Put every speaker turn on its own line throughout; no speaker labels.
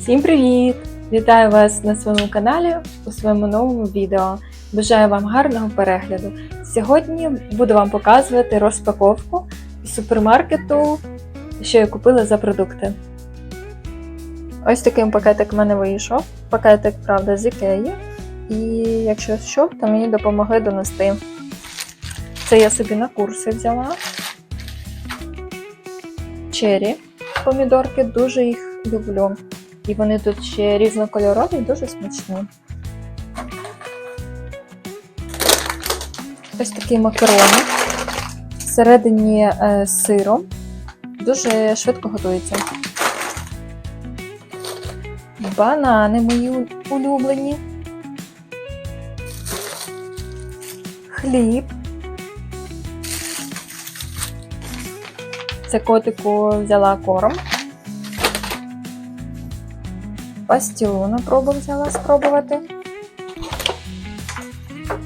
Всім привіт! Вітаю вас на своєму каналі у своєму новому відео. Бажаю вам гарного перегляду. Сьогодні буду вам показувати розпаковку із супермаркету, що я купила за продукти. Ось таким пакетик в мене вийшов. Пакетик, правда, з Ікеї. І якщо що, то мені допомогли донести. Це я собі на курси взяла. Чері помідорки, дуже їх люблю. І вони тут ще різнокольорові, дуже смачні. Ось такі макарони. Всередині е, з сиром. Дуже швидко готується. Банани мої улюблені. Хліб. Це котику взяла корм. Пастілу на пробу взяла спробувати.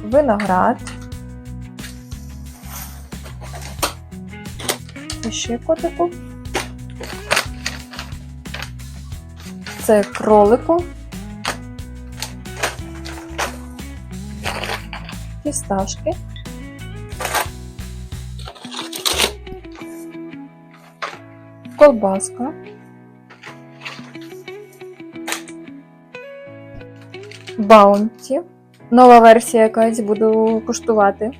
Виноград. І ще котику. Це кролику. Фісташки. Колбаска. Баунті. Нова версія якась буду куштувати.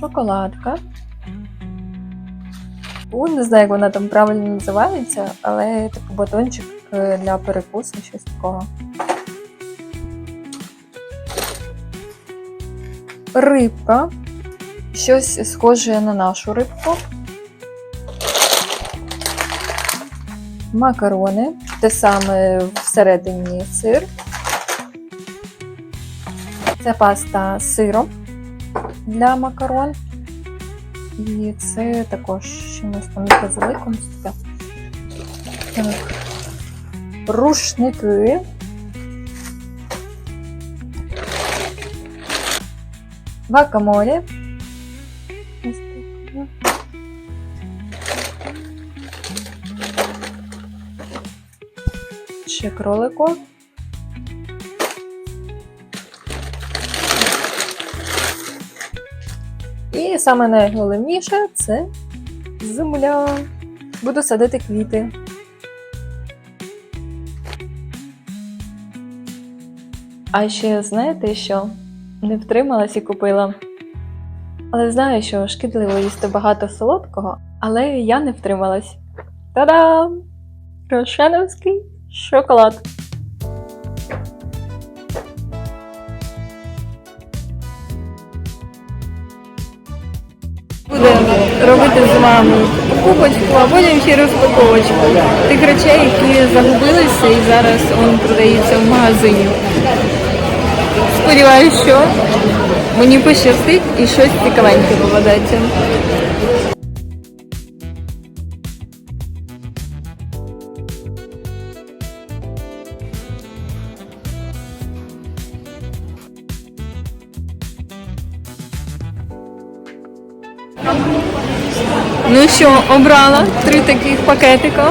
Шоколадка. У, не знаю, як вона там правильно називається, але типу батончик е, для перекусу, щось такого. Рибка. Щось схоже на нашу рибку. Макарони, те саме всередині сир. Це паста з сиром для макарон. І це також чимось там базиликом. Так. Рушники. Гвакамолі. Ще кролику. І саме найголовніше це земля. Буду садити квіти. А ще знаєте що? Не втрималась і купила. Але знаю, що шкідливо їсти багато солодкого, але я не втрималась. Та-дам! Рошеновський шоколад. Будемо робити з вами покупочку, а потім ще розпаковочку тих речей, які загубилися і зараз он продаються в магазині. Сподіваюсь, що мені пощастить і щось цікавеньке попадеться. Ну що, обрала три таких пакетика.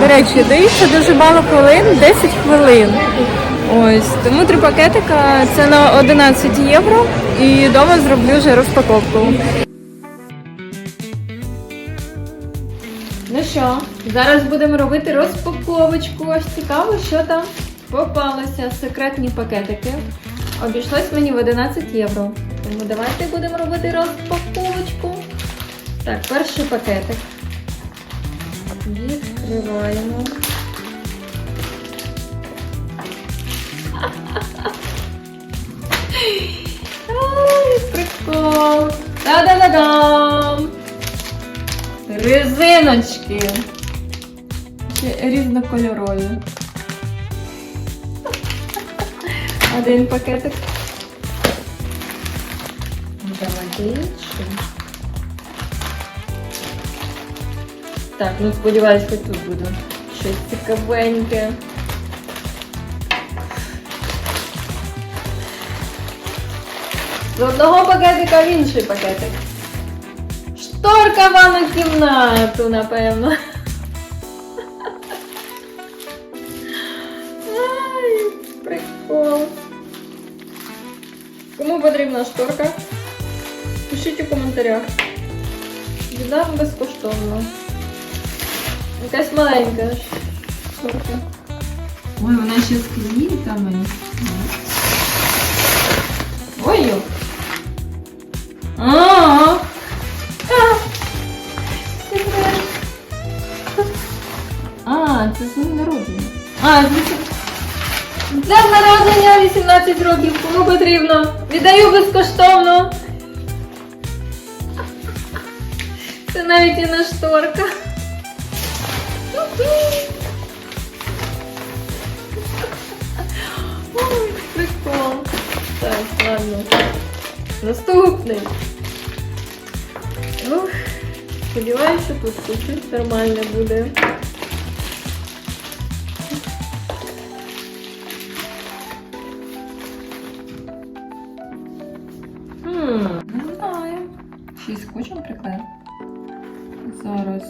До речі, дається дуже мало хвилин, 10 хвилин. Ось, тому три пакетика це на 11 євро і вдома зроблю вже розпаковку. Ну що, зараз будемо робити розпаковочку. Ось цікаво, що там попалося. Секретні пакетики. Обійшлось мені в 11 євро. Тому давайте будемо робити розпаковочку. Так, перший пакетик. Відкриваємо. Ай, прикол. Та-да-да-дам! Резиночки. Ще різнокольорові. Один пакетик. Давайте інший. Так, ну сподіваюсь, хоч тут буде щось цікавеньке. З одного пакетика в інший пакетик. Шторка в ванну кімнату, напевно. Ай, прикол. Кому потрібна шторка? Пишіть у коментарях. Віддам безкоштовно. Якась маленька.
Ой, вона ще з квітами.
Ой! А-а-а. А. Секрет.
А, це з ним народження.
А, звісно. Для народження 18 років, кому потрібно. Віддаю безкоштовно. Це навіть і не шторка. Ой, прикол. Так, ладно. Наступний. Ух, сподіваюся, що тут щось нормальне буде. Хм.
Не знаю. Й скотчем приклеїв. Зараз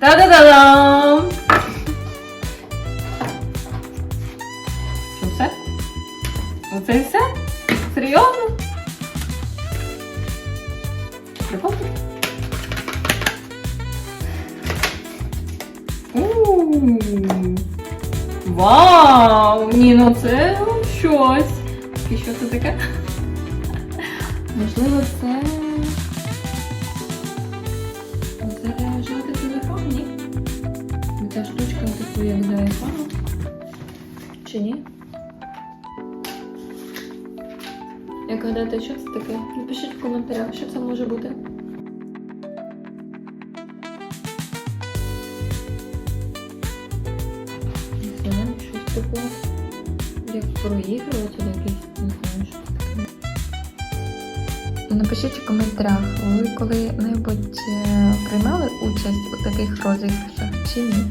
Та-да-да-дам!
Що все? Оце і все? Серйозно? Прикол? Ууу. Вау! Ні, ну це щось. І що це таке? Можливо, це. Як для айфону.
Чи ні? Як гадаєте, що це таке? Напишіть в коментарях, що це може бути.
Як проігруватель якийсь, не знаю, що таке.
Напишіть у коментарях, ви коли-небудь е, приймали участь у таких розіграшах чи ні?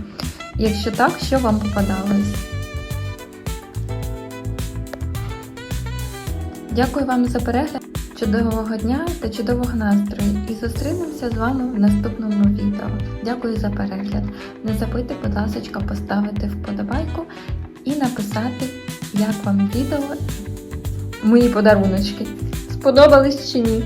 Якщо так, що вам попадалось? Дякую вам за перегляд. Чудового дня та чудового настрою. І зустрінемося з вами в наступному відео. Дякую за перегляд. Не забудьте, будь ласка, поставити вподобайку і написати, як вам відео, мої подаруночки. Сподобались чи ні?